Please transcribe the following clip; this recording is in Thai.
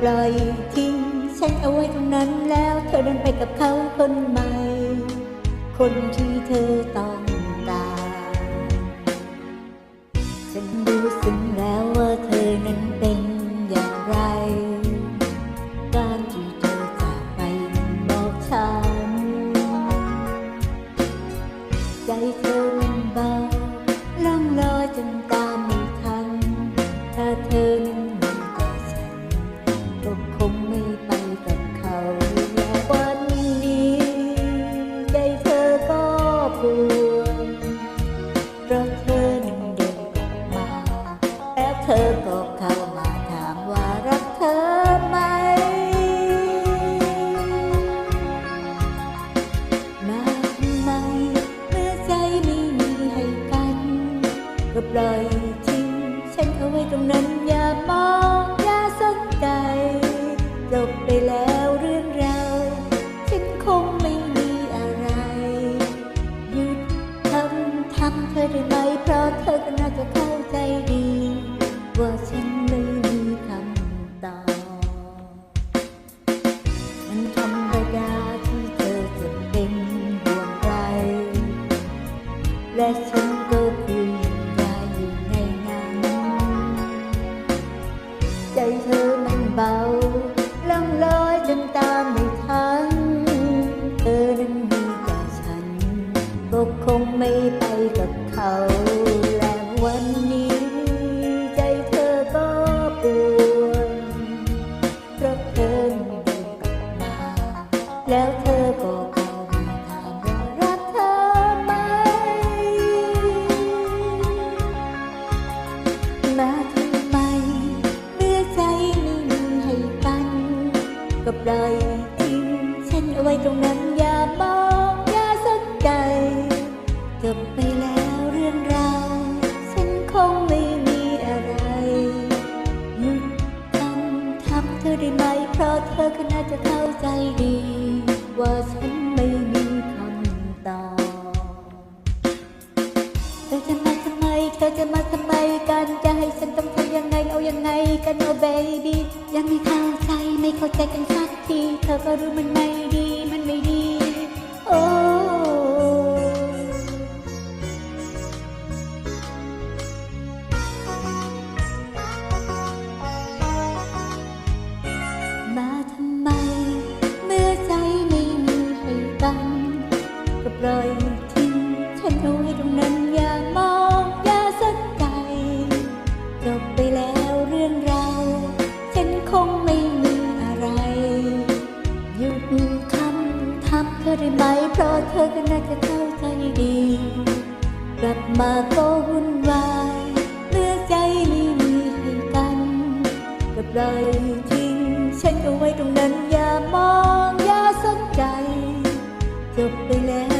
ปล่อยทิ้งฉันเอาไว้ตรงนั้นแล้วเธอเดินไปกับเขาคนใหม่ คนที่เธอต่อ อก็เข้ามาถามว่ารักเธอไหมมาทำไมเมื่อใจไม่มีให้กัน ก็ปล่อยทิ้งฉันเอาไว้ตรงนั้นอย่ามอง แล้วเธอก็เข้ามาถามว่ารักเธอไหมมาทำไมเมื่อใจไม่มีให้กัน ก็ปล่อยทิ้งฉันเอาไว้ตรงนั้นอย่ามองอย่าสนใจจบไปแล้วเรื่องราวฉันคงไม่มีอะไรหยุดทำทำเธอได้ไหม เพราะเธอก็น่าจะเข้าใจดี ว่าฉันไม่มีคำตอบเธอจะมาทำไม เธอจะมาทำไมกันจะให้ฉันต้องทำยังไงเอายังไงกันโอ้เบบี้ยังไม่เข้าใจไม่เข้าใจกันสักที เธอก็รู้มันไม่ดีมันไม่ดี โอ้ ไหม เพราะเธอก็น่าจะเข้าใจดี กลับมาก็วุ่นวายเมื่อใจไม่มีให้กันก็ปล่อยทิ้งฉันเอาไว้ตรงนั้นอย่ามองอย่าสนใจ จบไปแล้ว